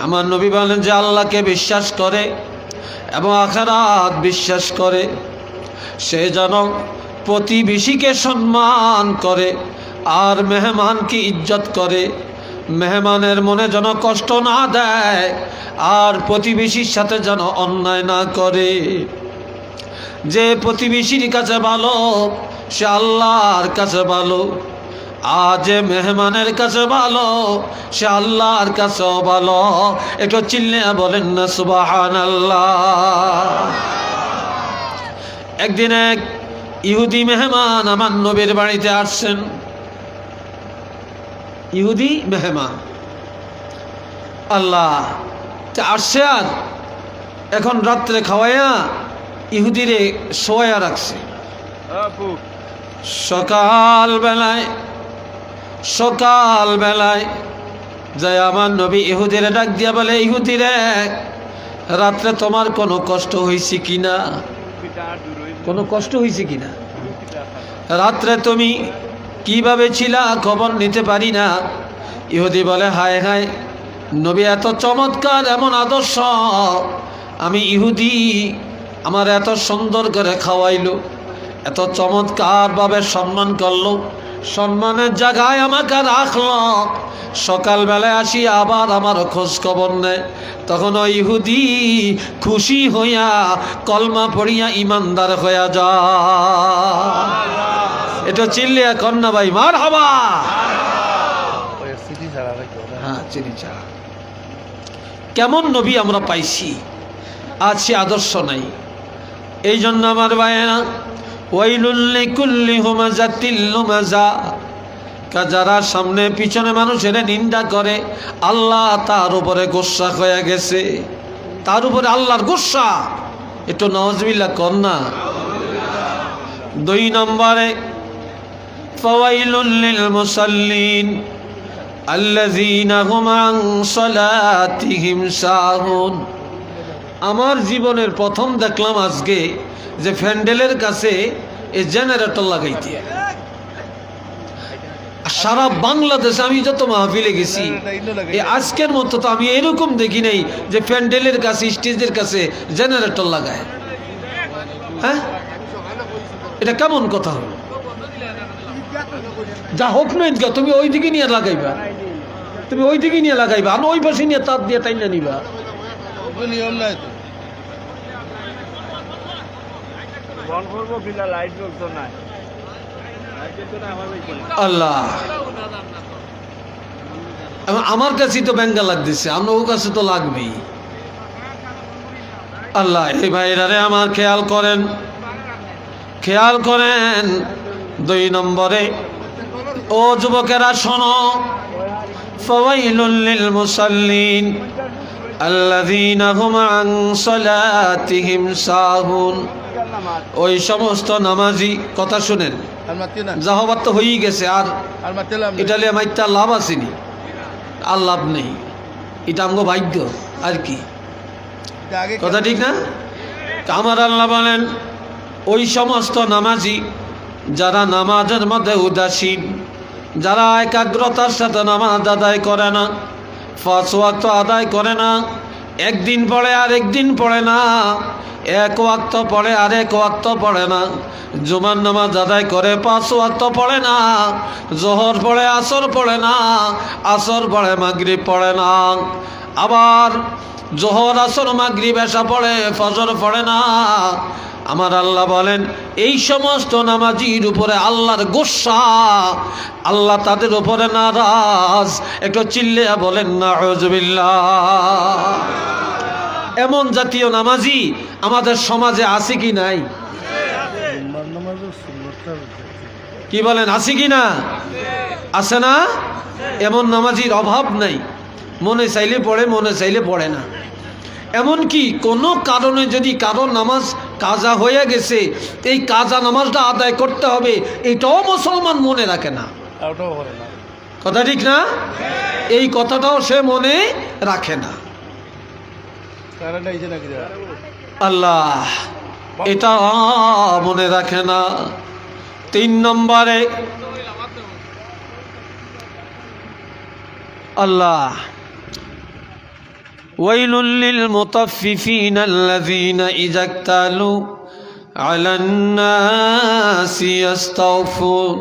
আমার নবী বলেন যে আল্লাহকে বিশ্বাস করে এবং আখারাত বিশ্বাস করে। সে যেন প্রতিবেশীকে সম্মান করে আর মেহমানকে ইজ্জত করে। মেহমানের মনে যেন কষ্ট না দেয় আর প্রতিবেশীর সাথে যেন অন্যায় না করে। যে প্রতিবেশীর কাছে ভালো, সে আল্লাহর কাছে ভালো। যে মেহমানের কাছে ভালো সে আল্লাহর কাছেও ভালো। একটু চিল্লে বলেন না সুবাহান একদিন এক ইহুদি মেহমান আমার নবীর বাড়িতে আসছেন। ইহুদি মেহমান। আল্লাহ তা আসছে আর? এখন রাত্রে খাওয়াইয়া ইহুদিরে শোয়া রাখছে। সকাল বেলায় সকাল বেলায় যাই আমার নবী ইহুদিরে ডাক দিয়া বলে, ইহুদিরে, রাত্রে তোমার কোনো কষ্ট হয়েছে কিনা? কোনো কষ্ট হয়েছে কিনা? রাত্রে তুমি কীভাবে ছিলা খবর নিতে পারি না? ইহুদি বলে, হায় হায়, নবী এত চমৎকার, এমন আদর্শ। আমি ইহুদি, আমার এত সুন্দর করে খাওয়াইলো, এত চমৎকারভাবে সম্মান করল সম্মানের জায়গায় আমাকে রাখল। সকালবেলায় আসি, আবার আমার খোঁজ খবর নেয়। তখন ইহুদি খুশি হইয়া কলমা পড়িয়া ইমানদার হইয়া যা এটা চিল্লিয়া কন্যা ভাই মার হবা হ্যাঁ কেমন নবী আমরা পাইছি? আজ সে আদর্শ নাই। এই জন্য আমার ভাইয়েরা যারা সামনে পিছনে মানুষের নিন্দা করে, আল্লাহ তার উপরে গোসা হয়ে গেছে। তার উপরে আল্লাহর গোসা। একটু নওয়াজবিল্লা কর না। দুই নম্বরে মুসাল্লিন আমার জীবনের প্রথম দেখলাম আজকে যে ফ্যান্ডেলের কাছে এই জেনারেটর লাগাইতে। সারা বাংলাদেশে আমি যত মাহফিলে গেছি এই আজকের মতো তো আমি এরকম দেখি নাই যে প্যান্ডেলের কাছে স্টেজের কাছে জেনারেটর লাগায়। হ্যাঁ? এটা কেমন কথা? হলো যা হোক না ঈদগা, তুমি ওই দিকে নিয়ে লাগাইবা। তুমি ওই দিকে নিয়ে লাগাইবা আর ওই পাশে নিয়ে তার দিয়ে তাই না নিবা নিয়ম নাই তো। বন করব কিনা লাইট জ্বলতো না আমার। আল্লাহ। আমার কাছেই তো ব্যাঙ্গা লাগতেছে, আপনার ও কাছে তো লাগবেই। আল্লাহ, এই ভাইরারে আমার খেয়াল করেন। খেয়াল করেন, দুই নম্বরে, ও যুবকেরা শোনো, ফওয়াইলুল মুসাল্লিন, আল্লাযীনা হুম আন সালাতিহিম ওই সমস্ত নামাজি কথা শুনেন। জাহবাত তো হয়েই গেছে আর ইটালিয়া মাইতে লাভ আসেনি। আর লাভ নেই। এটা আমগো ভাগ্য আর কি? কথা ঠিক না? আমার আল্লাহ বলেন ওই সমস্ত নামাজি যারা নামাজের মধ্যে উদাসীন যারা একাগ্রতার সাথে নামাজ আদায় করে না ফাঁস আদায় করে না একদিন পড়ে আর একদিন পড়ে না। এক ওয়াক্ত পড়ে আর এক ওয়াক্ত পড়ে না। জুমান নামাজ আদায় করে পাঁচ ওয়াক্ত পড়ে না। জোহর পড়ে, আসর পড়ে না। আসর পড়ে, মাগরিব পড়ে না। আবার জোহর, আসর, মাগরিব এসা পড়ে, ফজর পড়ে না। আমার আল্লাহ বলেন, এই সমস্ত নামাজির উপরে আল্লাহর গোসা, আল্লাহ তাদের উপরে নারাজ। একটু চিল্লে বলেন না এমন জাতীয় নামাজি আমাদের সমাজে আছে কি নাই? কি বলেন, আছে কি না? আছে না? এমন নামাজির অভাব নাই। মনে চাইলে পড়ে, মনে চাইলে পড়ে না। এমনকি কোনো কারণে যদি কারও নামাজ কাজা হয়ে গেছে এই কাজা নামাজটা আদায় করতে হবে এটাও মুসলমান মনে রাখে না। কথা ঠিক না? এই কথাটাও সে মনে রাখে না? আল্লাহ এটা মনে রাখে না। তিন নম্বরে আল্লাহ ويل للمطففين الذين إذا اكتالوا على الناس يستوفون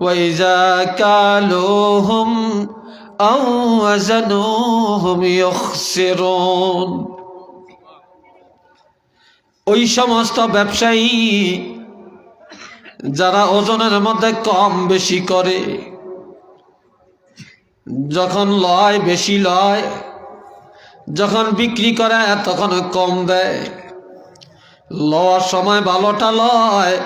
وإذا كالوهم أو وزنوهم يخسرون ওই সমস্ত ব্যবসায়ী যারা ওজনের মধ্যে কম বেশি করে যখন লয় বেশি লয় যখন বিক্রি করে, তখন কম দেয়। লওয়ার সময় ভালোটা লয়,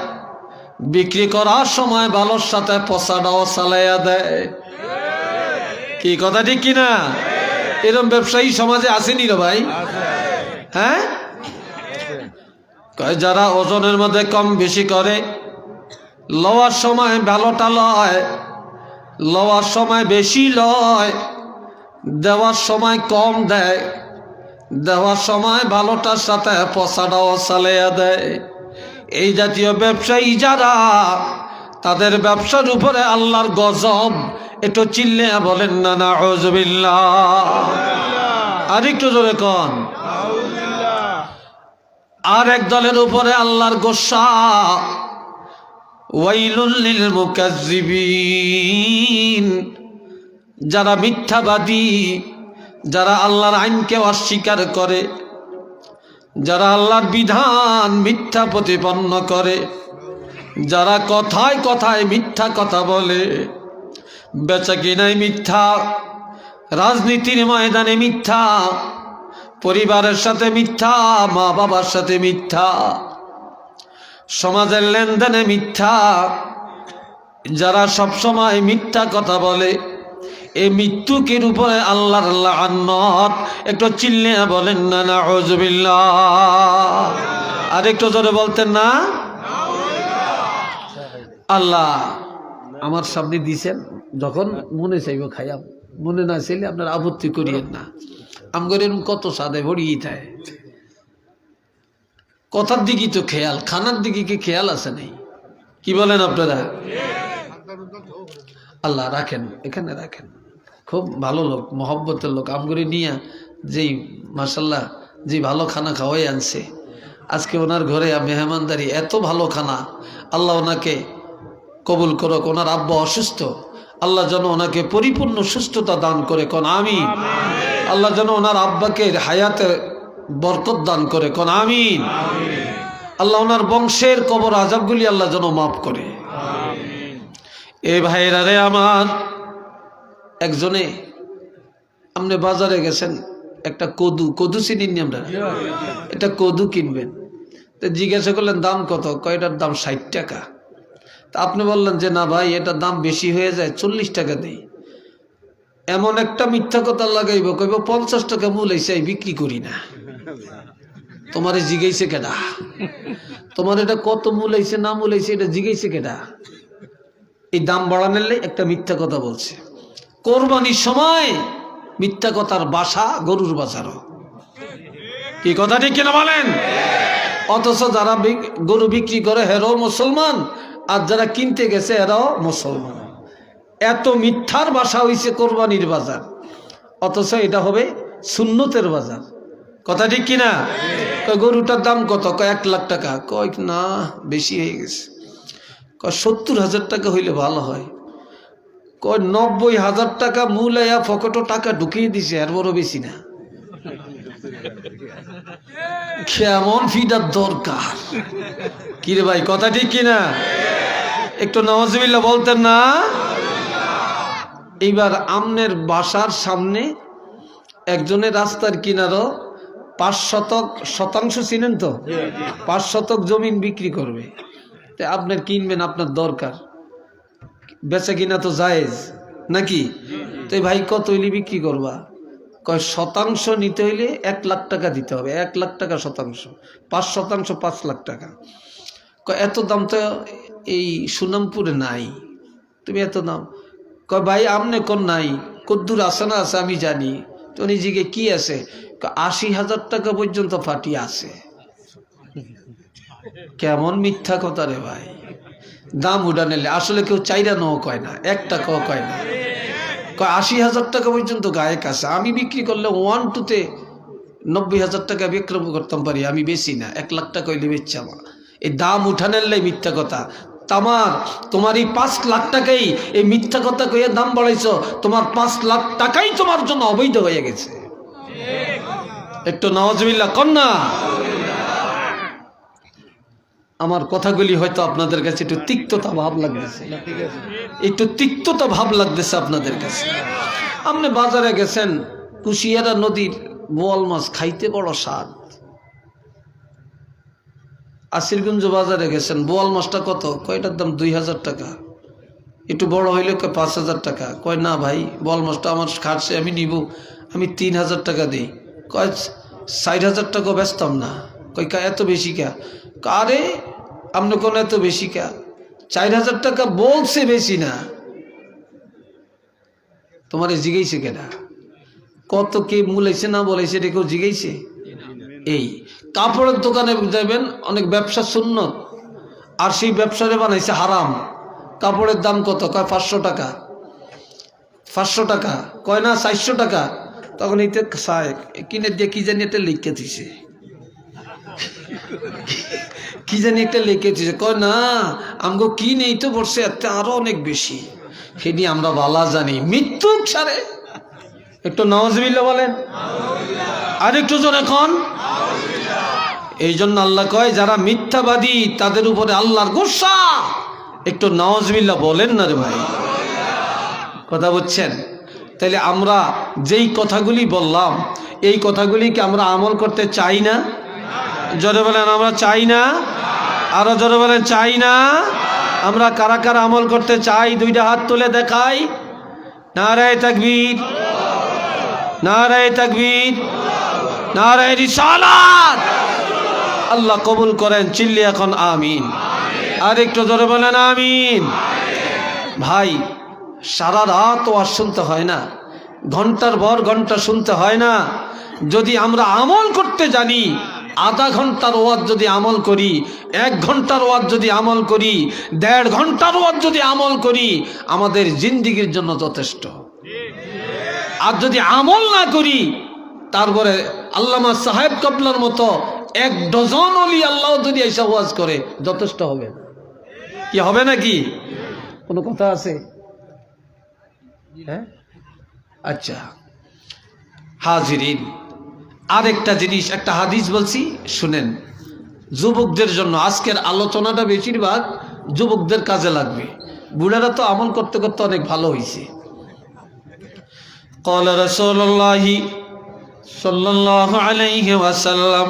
বিক্রি করার সময় ভালোর সাথে পচাটাও চালাইয়া দেয়। কি কথা ঠিক কিনা এরকম ব্যবসায়ী সমাজে আসেনি রে ভাই। হ্যাঁ? যারা ওজনের মধ্যে কম বেশি করে, লওয়ার সময় ভালোটা লয়, লওয়ার সময় বেশি লয় দেওয়ার সময় কম দেয়, দেওয়ার সময় ভালোটার সাথে পচাটাও চালাইয়া দেয়। এই জাতীয় ব্যবসায়ী যারা, তাদের ব্যবসার উপরে আল্লাহর গজব, একটু চিল্লে বলেন না না হজবিল্লা আর একটু জোরে কন। আর এক দলের উপরে আল্লাহর গোসা। ওয়াইলুল্লিল মুকাজ্জিবিন। যারা মিথ্যাবাদী, যারা আল্লাহর আইনকে অস্বীকার করে, যারা আল্লাহর বিধান মিথ্যা প্রতিপন্ন করে, যারা কথায় কথায় মিথ্যা কথা বলে, বেচা কিনায় মিথ্যা, রাজনীতির ময়দানে মিথ্যা, পরিবারের সাথে মিথ্যা মা বাবার সাথে মিথ্যা, সমাজের লেনদেনে মিথ্যা, যারা সবসময় মিথ্যা কথা বলে এই মৃত্যুকের উপরে আল্লাহর আল্লাহ আন্নত একটু চিল্লে বলেন না না হজবিল্লা আর একটু জোরে বলতেন না? আল্লাহ, আমার সামনে দিছেন যখন মনে চাইব খাইয়াম, মনে না চাইলে আপনার আপত্তি করিয়েন না। আমগর এরকম কত সাদে ভরিয়ে থাকে কথার দিকে তো খেয়াল, খানার দিকে কি খেয়াল আছে নেই? কি বলেন আপনারা? আল্লাহ, রাখেন, এখানে রাখেন। খুব ভালো লোক মহব্বতের লোক। আমগরে নিয়ে যেই মাসাল্লাহ যে ভালো খানা খাওয়াই আনছে। আজকে ওনার ঘরে মেহমানদারি এত ভালো খানা। আল্লাহ ওনাকে কবুল করুক ওনার আব্বা অসুস্থ। আল্লাহ যেন ওনাকে পরিপূর্ণ সুস্থতা দান করে কোন আমি আল্লাহ যেন ওনার আব্বাকে হায়াতে বরকত দান করে কোন আমিন। আল্লাহ ওনার বংশের কবর আজাবগুলি আল্লাহ যেন মাফ করে। এ ভাইরা রে আমার একজনে আপনি বাজারে গেছেন একটা কদু কদু চিনিনি আমরা এটা কদু কিনবেন। তো জিজ্ঞাসা করলেন দাম কত? কয়টার দাম ষাট টাকা। তা আপনি বললেন যে না ভাই এটার দাম বেশি হয়ে যায় চল্লিশ টাকা দেই। এমন একটা মিথ্যা কথা লাগাইব কইব পঞ্চাশ টাকা মূল এসে বিক্রি করি না। তোমারে জিগাইছে কেডা? তোমার এটা কত মূল আইছে না মূল আইছে এটা জিগাইছে কেডা? এই দাম বাড়ানোর একটা মিথ্যা কথা বলছে। কোরবানির সময় মিথ্যা কথার বাসা গরুর বাসারও কি কথা ঠিক কিনা বলেন? অথচ যারা গরু বিক্রি করে হেরাও মুসলমান, আর যারা কিনতে গেছে এরাও মুসলমান। এত মিথ্যার বাসা হইছে কোরবানির বাজার। অথচ এটা হবে সুন্নতের বাজার। কথা ঠিক কিনা? গরুটার দাম কত? এক লাখ টাকা। কয়, না, বেশি হয়ে গেছে। সত্তর হাজার টাকা হইলে ভালো হয়। কয় নব্বই হাজার টাকা মূল আয়া ফকটো টাকা ঢুকিয়ে দিছে আর বড় বেশি না। কেমন ফিডার দরকার। কিরে ভাই কথা ঠিক কিনা একটু নওয়াজবিল্লা বলতেন না? এইবার আমনের বাসার সামনে একজনের রাস্তার কিনারও পাঁচ শতক শতাংশ চিনেন তো? পাঁচ শতক জমিন বিক্রি করবে। তা আপনার কিনবেন আপনার দরকার। বেচা কিনা তো জায়েজ নাকি? তো ভাই কত হইলে বিক্রি করবা? কয় শতাংশ নিতে হইলে এক লাখ টাকা দিতে হবে এক লাখ টাকা শতাংশ পাঁচ শতাংশ পাঁচ লাখ টাকা। কয় এত দাম তো এই সুনামপুরে নাই তুমি এত দাম। কয় ভাই আমনে কোন নাই? কদ্দুর আছে না আছে আমি জানি তো নিজেকে কি আছে? আশি হাজার টাকা পর্যন্ত ফাটি আছে। কেমন মিথ্যা কথা রে ভাই। দাম উড়া নিলে। আসলে কেউ চাইরা নও কয় না, এক টাকাও কয় না। কয়, আশি হাজার টাকা পর্যন্ত গায়ক আছে। আমি বিক্রি করলে ওয়ান টুতে নব্বই হাজার টাকা বিক্রম করতাম পারি, আমি বেশি না, এক লাখ টাকা হইলে বেচছি আমার। এই দাম উঠানের লাই মিথ্যা কথা। তামার, তোমার এই পাঁচ লাখ টাকাই এই মিথ্যা কথা কইয়ে দাম বাড়াইছ, তোমার পাঁচ লাখ টাকাই তোমার জন্য অবৈধ হয়ে গেছে। একটু নওয়াজবিল্লা কন্যা। আমার কথাগুলি হয়তো আপনাদের কাছে একটু তিক্ততা ভাব লাগতেছে। একটু তিক্ততা ভাব লাগতেছে আপনাদের কাছে। আপনি বাজারে গেছেন, কুশিয়ারা নদীর বোয়াল মাছ খাইতে বড় স্বাদ। আসিরগঞ্জ বাজারে গেছেন বোয়াল মাছটা কত? কয়টার দাম? দুই হাজার টাকা। একটু বড় হইলে কয় পাঁচ হাজার টাকা। কয়, না ভাই বোয়াল মাছটা আমার খাটছে আমি নিব, আমি তিন হাজার টাকা দিই। কয় ষাট হাজার টাকা ব্যস্তাম না। কই কা, এত বেশি কা? আরে আপনি কোন এত বেশি কা। চার হাজার টাকা বলছে বেশি না। তোমার জিগাইছে কেনা কত কে মূলাইছে না বলাইছে এটা কেউ জিগাইছে? এই। কাপড়ের দোকানে যাবেন অনেক ব্যবসা সুন্নত। আর সেই ব্যবসারে বানাইছে হারাম। কাপড়ের দাম কত? কয় পাঁচশো টাকা। পাঁচশো টাকা। কয় না? চারশো টাকা। তখন এইতে কিনে দিয়ে কি জানি একটা লিখে দিছে। কি জানি একটা লিখে দিছে কয় না, আমগো কি নেই তো বসে এতে আরও অনেক বেশি। সেটি আমরা বালা জানি। মৃত্যু সারে। একটু নওয়াজবিল্লা বলেন। আর একটু জন এখন এই জন্য আল্লাহ কয়, যারা মিথ্যাবাদী, তাদের উপরে আল্লাহর গোসা। একটু নওয়াজবিল্লা বলেন না রে ভাই। কথা বুঝছেন? তাহলে আমরা যেই কথাগুলি বললাম, এই কথাগুলিকে আমরা আমল করতে চাই না। জোরে বলেন, আমরা চাই না? আরও জোরে বলেন, চাই না? আমরা কারা কারা আমল করতে চাই, দুইটা হাত তুলে দেখাই। নারায় তাকবীর। নারায় তাকবীর। নারায় রিসালাত। আল্লাহ কবুল করেন, চিল্লি এখন আমিন। আর একটু জোরে বলেন, আমিন। ভাই, সারা রাত আর শুনতে হয় না। ঘণ্টার পর ঘণ্টা শুনতে হয় না। যদি আমরা আমল করতে জানি আধা ঘণ্টার ওয়াজ যদি আমল করি, এক ঘণ্টার ওয়াজ যদি আমল করি, দেড় ঘণ্টার ওয়াজ যদি আমল করি, আমাদের জিন্দিগির জন্য যথেষ্ট। আর যদি আমল না করি, তারপরে আল্লামা সাহেব কবলার মতো এক ডজন অলি আল্লাহ যদি এসে ওয়াজ করে, যথেষ্ট হবে। কি হবে নাকি? কোনো কথা আছে? হ্যাঁ? আচ্ছা। হাজিরিন। আরেকটা জিনিস একটা হাদিস বলছি শুনেন যুবকদের জন্য আজকের আলোচনাটা বেশিরভাগ যুবকদের কাজে লাগবে বুড়ারা তো আমল করতে করতে অনেক ভালো হয়েছে قال رسول الله صلى الله عليه وسلم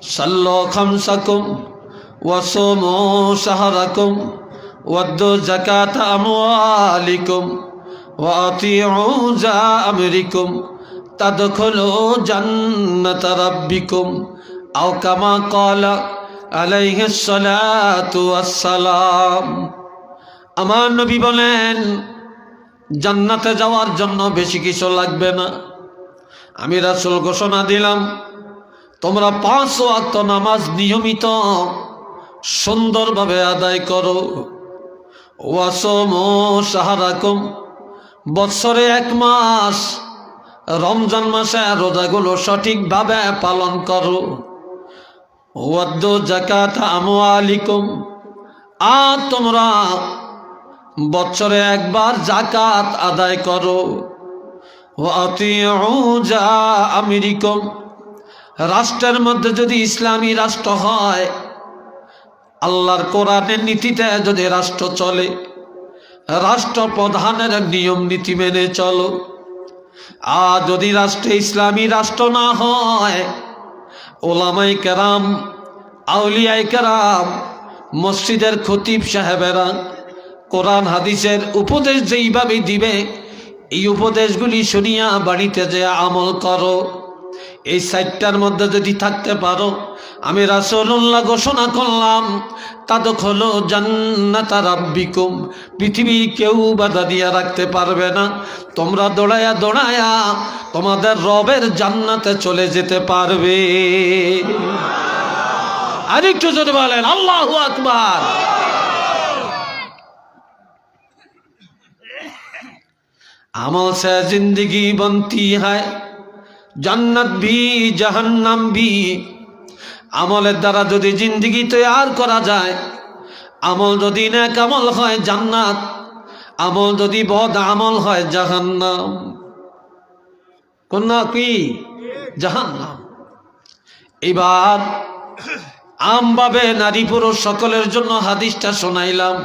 صلوا خمسكم وصوموا شهركم وادوا زكاة أموالكم وأطيعوا ذا أمركم تدخلوا جنة ربكم أو كما قال عليه الصلاة والسلام আমার নবী বলেন জান্নাতে যাওয়ার জন্য বেশি কিছু লাগবে না আমি রাসুল ঘোষণা দিলাম তোমরা পাঁচ ওয়াক্ত নামাজ নিয়মিত সুন্দরভাবে আদায় করো ওয়াসম সাহারাকুম বৎসরে এক মাস রমজান মাসে রোজাগুলো সঠিকভাবে পালন করো। জাকাত আমওয়ালিকুম। আর তোমরা বছরে একবার জাকাত আদায় করো। যা আমেরিকম। রাষ্ট্রের মধ্যে যদি ইসলামী রাষ্ট্র হয়, আল্লাহর কোরআনের নীতিতে যদি রাষ্ট্র চলে রাষ্ট্র রাষ্ট্রপ্রধানের নিয়ম নীতি মেনে চলো। আর যদি রাষ্ট্রে ইসলামী রাষ্ট্র না হয়, ওলামাই কেরাম, আউলিয়াই কেরাম, মসজিদের খতিব সাহেবেরা কোরআন, হাদিসের উপদেশ যেইভাবে দিবে, এই উপদেশগুলি শুনিয়া বাড়িতে যে আমল করো। এই সাইটটার মধ্যে যদি থাকতে পারো, আমি রাসল্লাহ ঘোষণা করলাম তাদক হলো জান্নাতা রাব্বিকুম, পৃথিবী কেউ বাধা দিয়া রাখতে পারবে না। তোমরা দৌড়ায়া দৌড়ায়া তোমাদের রবের জান্নাতে চলে যেতে পারবে। আর একটু জোরে বলেন, আল্লাহ আকবার। আমল সে জিন্দগি বন্তি হয়। জান্নাত ভি জাহান্নাম ভি আমলের দ্বারা যদি জিন্দগি তৈয়ার করা যায়, আমল যদি নেক আমল হয় জান্নাত, আমল যদি বদ আমল হয় জাহান্নাম। কোন না কি? জাহান্নাম। এবার আমভাবে নারী পুরুষ সকলের জন্য হাদিসটা শোনাইলাম।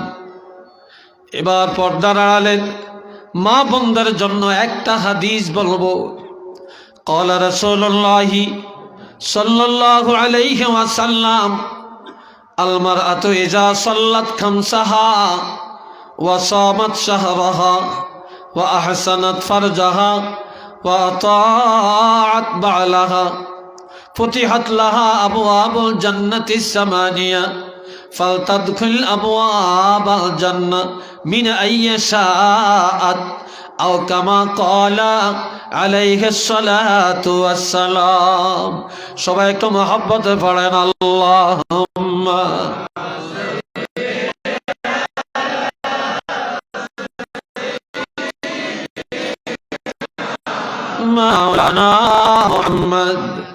এবার পর্দার আড়ালের মা বোনদের জন্য একটা হাদিস বলব। قال رسول الله صلى الله عليه وسلم المرأة إذا صلت خمسها وصامت شهرها وأحسنت فرجها وأطاعت بعلها فتحت لها أبواب الجنة الثمانية فلتدخل أبواب الجنة من أي شاءت আও কামা কলা আলাইহালাম সবাই একটু মহব্বতে পড়েন আল্লাহ মাওলানা মোহাম্মদ।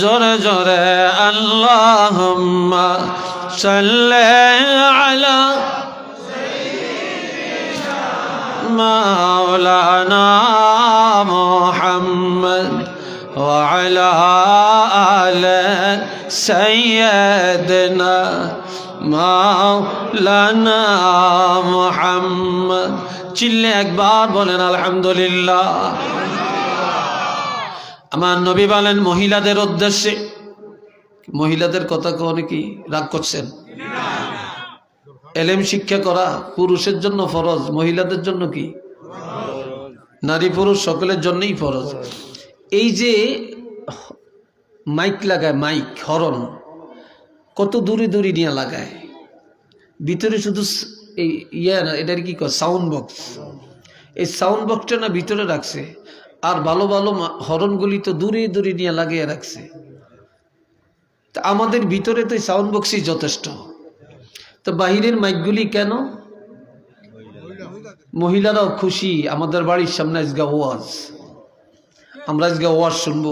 জোরে জোরে আল্লাহুম্মা সাল্লি আলা মাওলানা মুহাম্মদ وعلى آل سيدنا مولانا محمد চিল্লে একবার বলেন আলহামদুলিল্লাহ আমার নবী বলেন, মহিলাদের উদ্দেশ্যে। মহিলাদের কথা কি রাগ করছেন? এলেম শিক্ষা করা পুরুষের জন্য ফরজ, মহিলাদের জন্য কি? নারী পুরুষ সকলের জন্যই ফরজ। এই যে মাইক লাগায়, মাইক, হরণ, কত দূরে দূরে নিয়ে লাগায়। ভিতরে শুধু এই ইয়ে না, এটার কি সাউন্ড বক্স। এই সাউন্ড বক্সটা না ভিতরে রাখছে? আর ভালো ভালো হরনগুলি তো দূরে দূরে নিয়ে লাগিয়ে রাখছে। তা আমাদের ভিতরে তো সাউন্ড বক্সই যথেষ্ট। তো বাহিরের মাইকগুলি কেন? মহিলারাও খুশি, আমাদের বাড়ির সামনে আজকে ওয়াজ আমরা আজকে ওয়াজ শুনব,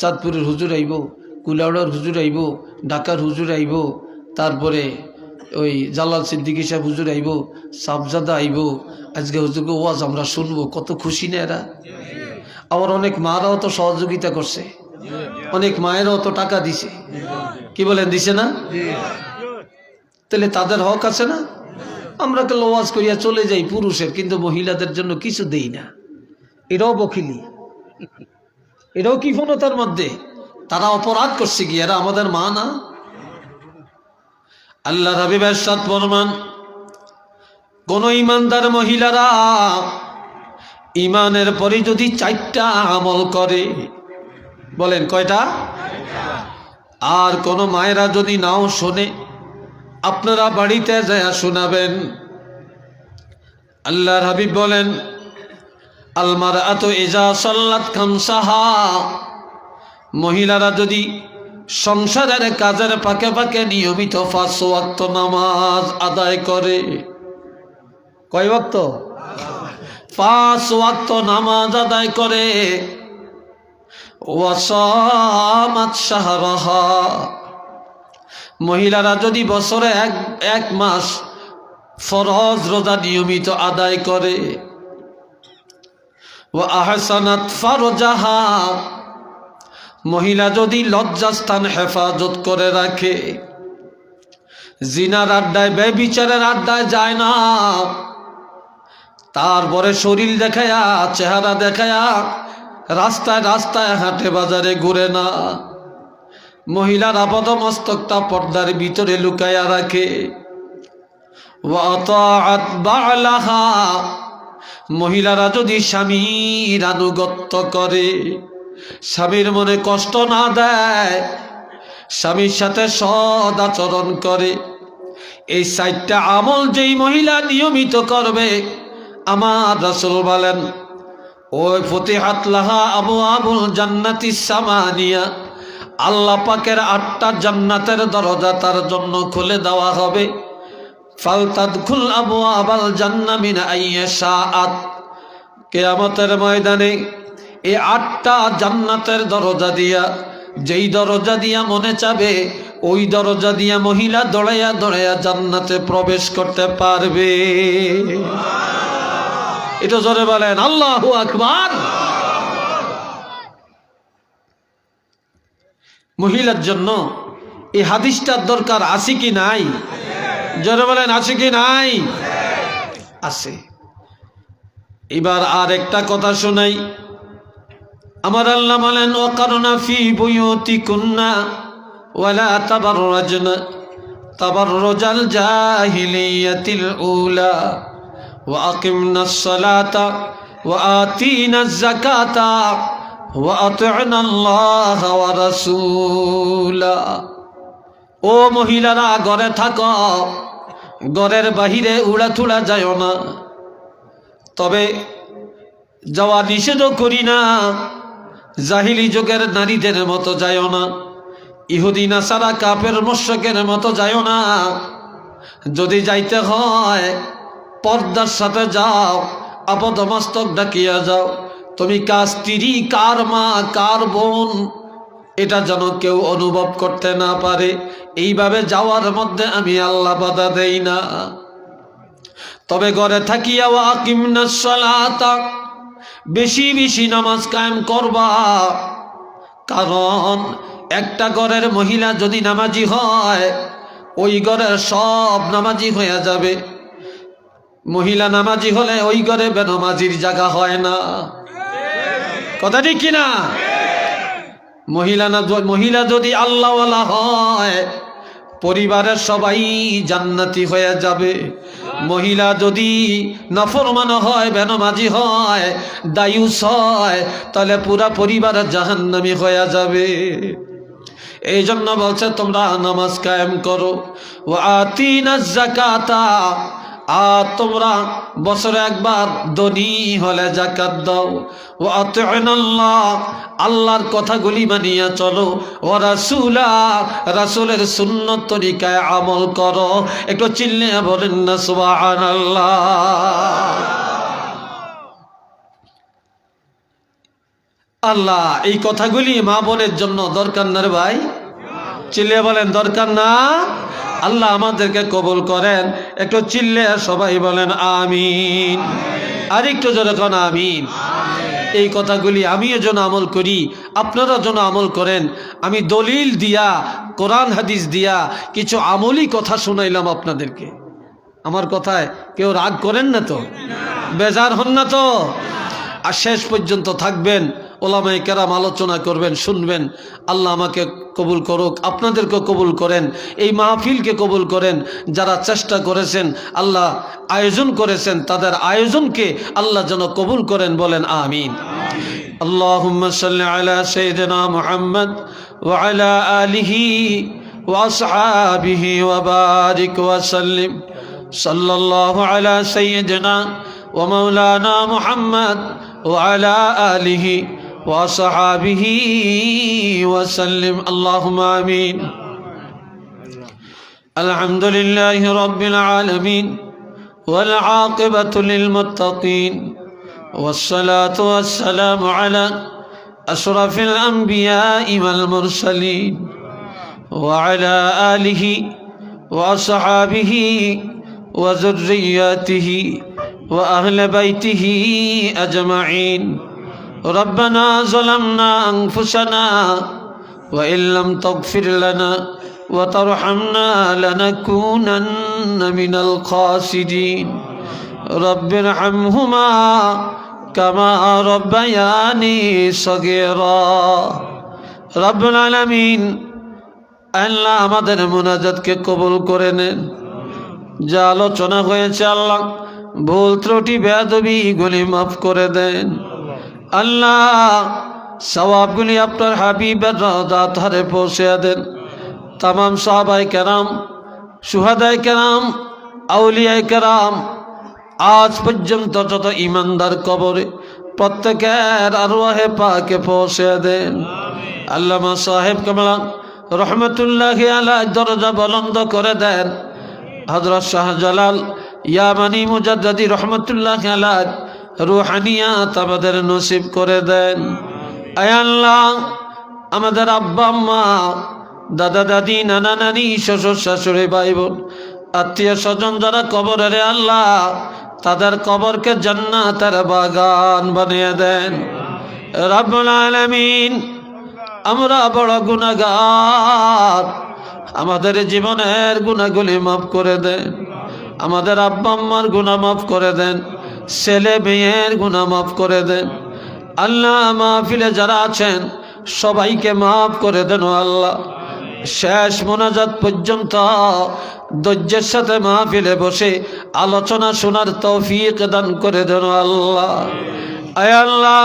চাঁদপুরের হুজুর আইব, কুলাউড়ার হুজুর আইব, ঢাকার হুজুর আইব, তারপরে ওই জালাল সিদ্দিকী সাহেব হুজুর আইব, সাবজাদা আইব, আজকে হুজুরকে ওয়াজ আমরা শুনব, কত খুশি না এরা। আবার অনেক মারাও তো সহযোগিতা করছে। অনেক মায়েরাও তো টাকা দিছে। কি বলেন, দিছে না? তাহলে তাদের হক আছে না? আমরা কেন ওয়াজ করিয়া চলে যাই পুরুষের, কিন্তু মহিলাদের জন্য কিছু দেই না। এরাও বকিলি এরাও কি ফোনতার মধ্যে? তারা অপরাধ করছে কি? এরা আমাদের মা না? আল্লাহ হাবিবের সাত ফরমান। কোন ইমানদার মহিলারা ইমানের পরে যদি চারটা আমল করে, বলেন কয়টা? আর কোন মায়েরা যদি নাও শোনে, আপনারা বাড়িতে যায় শোনাবেন। আল্লাহর হাবিব বলেন আলমার এত এজা সাল্লাত খামসাহা। মহিলারা যদি সংসারের কাজের পাকে পাকে নিয়মিত পাঁচ ওয়াক্ত নামাজ আদায় করে, কয় ওয়াক্ত? পাঁচ ওয়াক্ত নামাজ আদায় করে। মহিলারা যদি বছরে এক এক মাস ফরজ রোজা নিয়মিত আদায় করে। ও আহসানাত ফারজাহা। মহিলা যদি লজ্জাস্থান হেফাজত করে রাখে। জিনার আড্ডায় ব্যবিচারের আড্ডায় যায় না। তারপরে শরীর দেখায়া, চেহারা দেখায়া, রাস্তায় রাস্তায় হাটে বাজারে ঘুরে না। মহিলার আপাত মস্তকটা পর্দার ভিতরে লুকায়া রাখে। মহিলারা যদি স্বামীর আনুগত্য করে, স্বামীর মনে কষ্ট না দেয়, স্বামীর সাথে সদ আচরণ করে। এই সাইটটা আমল যেই মহিলা নিয়মিত করবে আমার রাসূল বলেন, ওই ফতিহাত লাহা আবু আবুল জান্নাতি সামানিয়া, আল্লাহ পাকের আটটা জান্নাতের দরজা তার জন্য খুলে দেওয়া হবে। ফালতাদখুল আবু আবাল জান্নামিন আইয়ে শাআত। কেয়ামতের ময়দানে এই আটটা জান্নাতের দরজা দিয়া, যেই দরজা দিয়া মনে চাবে, ওই দরজা দিয়া মহিলা দড়াইয়া দড়াইয়া জান্নাতে প্রবেশ করতে পারবে। এটা জোরে বলেন, আল্লাহ আকবার। মহিলার জন্য এই হাদিসটার দরকার আছে কি নাই? জোরে বলেন, আছে কি নাই? আছে। এবার আর একটা কথা শোনাই। আমার আল্লাহ বলেন, ও করোনা ফি বুয়তি কুন্না ওয়ালা তাবার রাজনা তাবার রোজাল জাহিলিয়াতিল উলা। وأقمنا الصلاة وآتينا الزكاة وأطعنا الله ورسولا ও মহিলারা ঘরে থাকো ঘরের বাহিরে উড়াথুড়া যায় না তবে যাওয়া নিষেধও করি না জাহিলি যুগের নারীদের মতো যায় না ইহুদি নাসারা কাপের মশকের মতো যায় না যদি যাইতে হয় পর্দার সাথে যাও, আপদমস্তক ডাকিয়া যাও। তুমি কার স্ত্রী, কার মা, কার বোন? এটা যেন কেউ অনুভব করতে না পারে। এইভাবে যাওয়ার মধ্যে আমি আল্লাহ বাধা দেই না। তবে ঘরে থাকিয়া আকিমনা সলাতা, বেশি বেশি নামাজ কায়েম করবা। কারণ একটা ঘরের মহিলা যদি নামাজি হয়, ওই ঘরের সব নামাজি হয়ে যাবে। মহিলা নামাজি হলে ওই ঘরে বেনমাজির জায়গা হয় না। কথা ঠিক কিনা মহিলা না মহিলা যদি আল্লাহওয়ালা হয়, পরিবারের সবাই জান্নাতি হয়ে যাবে। মহিলা যদি নফরমান হয়, বেনমাজি হয়, দায়ুস হয়, তাহলে পুরা পরিবার জাহান্নামি হয়ে যাবে। এই জন্য বলছে, তোমরা নামাজ কায়েম করো। ও আতিনা জাকাতা আর তোমরা বছরে একবার ধনী হলে জাকাত দাও। ও আল্লাহ আল্লাহর কথাগুলি মানিয়া চলো। ও রাসুলা, রাসুলের সুন্নত তরিকায় আমল করো। একটু চিল্লে বলেন না সুবাহান আল্লাহ, এই কথাগুলি মা বোনের জন্য দরকার না ভাই। চিল্লে বলেন, দরকার না। আল্লাহ আমাদেরকে কবুল করেন। একটু চিল্লে সবাই বলেন, আমিন। আর একটু জোরে কোন, আমিন। এই কথাগুলি আমিও যেন আমল করি আপনারা যেন আমল করেন। আমি দলিল দিয়া, কোরআন হাদিস দিয়া কিছু আমলি কথা শুনাইলাম আপনাদেরকে। আমার কথায় কেউ রাগ করেন না তো? বেজার হন না তো? আর শেষ পর্যন্ত থাকবেন। ওলামাই কেরাম আলোচনা করবেন শুনবেন আল্লাহ আমাকে কবুল করুক আপনাদেরকে কবুল করেন এই মাহফিলকে কবুল করেন যারা চেষ্টা করেছেন আল্লাহ আয়োজন করেছেন তাদের আয়োজনকে আল্লাহ যেন কবুল করেন বলেন আমিন اللهم صل على سيدنا محمد وعلى آله وأصحابه وبارك وسلم صلى الله على سيدنا ومولانا محمد وعلى آله وصحابه وسلم. اللهم آمين. الحمد لله رب العالمين والعاقبة للمتقين والصلاة والسلام على أشرف الأنبياء والمرسلين وعلى آله وأصحابه وذرياته وأهل بيته أجمعين. ربنا ظلمنا أنفسنا وإن لم تغفر لنا وترحمنا لنكونن من الخاسرين رب ارحمهما كما ربياني صغيرا رب العالمين আল্লাহ আমাদের মোনাজাতকে কবুল করে নেন যা আলোচনা হয়েছে আল্লাহ ভুল ত্রুটি বেদবি গুলি মাফ করে দেন আল্লাহ সবাবগুলি আপনার হাবিবের রদাত হারে পৌঁছে দেন। তামাম সাহাবাই কেরাম সুহাদাই কেরাম আউলিয়াই কেরাম আজ পর্যন্ত যত ইমানদার কবরে প্রত্যেকের আরওয়াহে পাকে পৌঁছে দেন। আল্লামা সাহেব কামলা রহমতুল্লাহ আলাই দরজা বলন্দ করে দেন। হজরত শাহজালাল ইয়ামানি মুজাদ্দাদি রহমতুল্লাহ আলাই রুহানিয়াত আমাদের নসিব করে দেন। আল্লাহ, আমাদের আব্বা, আম্মা, দাদা, দাদি, নানা, নানি, শ্বশুর, শাশুড়ি, ভাই বোন, আত্মীয় স্বজন যারা কবরে রে আল্লাহ, তাদের কবরকে জান্নাতের বাগান বানিয়ে দেন। রব্বুল আলামিন, আমরা বড় গুণাগার আমাদের জীবনের গুণাগুলি মাফ করে দেন। আমাদের আব্বা, আম্মার গুণা মাফ করে দেন। ছেলে মেয়ের গুণা মাফ করে দেন। আল্লাহ মাহফিলে যারা আছেন, সবাইকে মাফ করে দেন আল্লাহ। শেষ মোনাজাত পর্যন্ত ধৈর্যের সাথে মাহফিলে বসে আলোচনা শোনার তৌফিক দান করে দেন আল্লাহ। আয় আল্লাহ,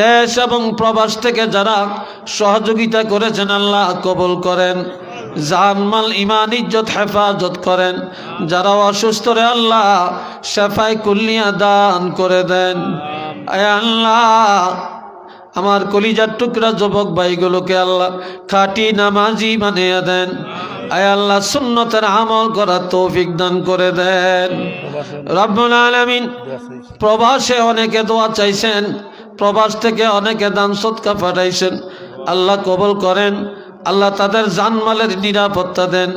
দেশ এবং প্রবাস থেকে যারা সহযোগিতা করেছেন, আল্লাহ কবল করেন। জানমাল ইমান, ইজ্জত, হেফাজত করেন। যারা অসুস্থ রে আল্লাহ শেফাই কুল্লিয়া দান করে দেন। আল্লাহ, আমার কলিজার টুকরা যুবক ভাইগুলোকে আল্লাহ খাটি নামাজি বানিয়ে দেন। আয় আল্লাহ, সুন্নতের আমল করার তৌফিক দান করে দেন। রব্বুল আলামিন, প্রবাসে অনেকে দোয়া চাইছেন, প্রবাস থেকে অনেকে দান সৎকা পাঠাইছেন। আল্লাহ কবল করেন। আল্লাহ তাদের জানমালের নিরাপত্তা দেন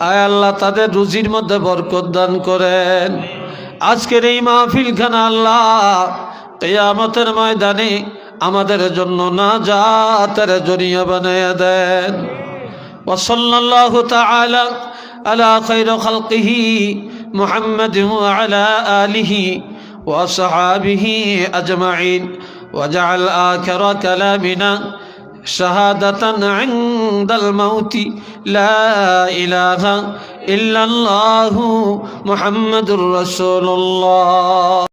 আয় আল্লাহ তাদের রুজির মধ্যে বরকত দান করেন আজকের এই মাহফিল খানা আল্লাহ কেয়ামতের ময়দানে আমাদের জন্য না জাতের জরিয়া বানিয়ে দেন وصلى الله تعالى على خير خلقه محمد وعلى آله وأصحابه أجمعين وجعل آخر كلامنا শাহাদাতান ইনদাল মাউতি লা ইলাহা ইল্লাল্লাহু মুহাম্মাদুর রাসূলুল্লাহ।